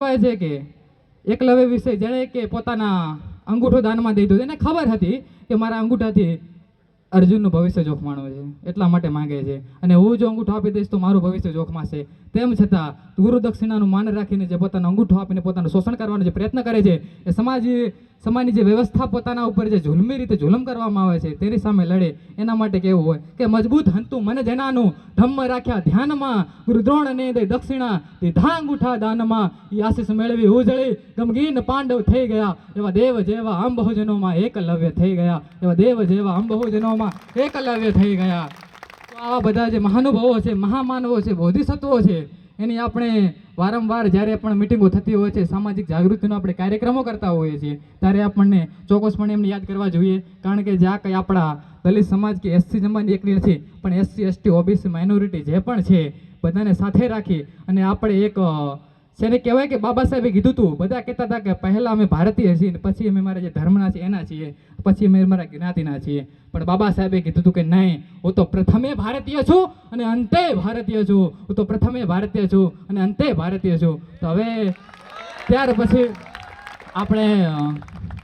કહેવાય છે કે એકલવ્ય વિશે જેણે કે પોતાના અંગૂઠો દાનમાં દઈ દીધો એને ખબર હતી કે મારા અંગૂઠાથી અર્જુનનું ભવિષ્ય જોખમાણું છે. એટલા માટે માંગે છે. અને હું જો અંગૂઠો આપી દઈશ તો મારું ભવિષ્ય જોખમાશે. તેમ છતાં ગુરુ દક્ષિણાનું માન રાખીને જે પોતાનો અંગૂઠો આપીને પોતાનું શોષણ કરવાનો જે પ્રયત્ન કરે છે, એ સમાજ સમાજની જે વ્યવસ્થા પોતાના ઉપર જે જુલમી રીતે જુલમ કરવામાં આવે છે, તેની સામે લડે, એના માટે કેવું હોય કે મજબૂત હંતુ મને જનાનું ધમ્મ રાખ્યા ધ્યાનમાં ગુરુદ્રોણ ને દે દક્ષિણા તે ધાંગ ઉઠા દાનમાં એ આશીષ મેળવી ઉજળી, ગમગીન પાંડવ થઈ ગયા, એવા દેવ જેવા અંબહુજનોમાં એકલવ્ય થઈ ગયા, એવા દેવ જેવા અંબહુજનોમાં એકલવ્ય થઈ ગયા. આવા બધા જે મહાનુભાવો છે, મહામાનવો છે, બોધિસત્વો છે એની આપણે વારંવાર જ્યારે પણ મિટિંગો થતી હોય છે, સામાજિક જાગૃતિનો આપણે કાર્યક્રમો કરતા હોઈએ છીએ, ત્યારે આપણને ચોક્કસપણે એમને યાદ કરવા જોઈએ. કારણ કે જ્યાં કંઈ આપણા દલિત સમાજ કે એસસી સમાજ એકલી નથી પણ એસસી, એસટી, ઓબીસી માઇનોરિટી જે પણ છે, બધાને સાથે રાખી અને આપણે એક જેને કહેવાય કે બાબા સાહેબે કીધું હતું બધા કહેતા હતા કે પહેલાં અમે ભારતીય છીએ ને પછી અમે મારા જે ધર્મના છે એના છીએ, પછી અમે મારા જ્ઞાતિના છીએ. પણ બાબા સાહેબે કીધું હતું કે નહીં, હું તો પ્રથમે ભારતીય છું અને અંતે ભારતીય છું. હું તો પ્રથમે ભારતીય છું અને અંતે ભારતીય છું. તો હવે ત્યાર પછી આપણે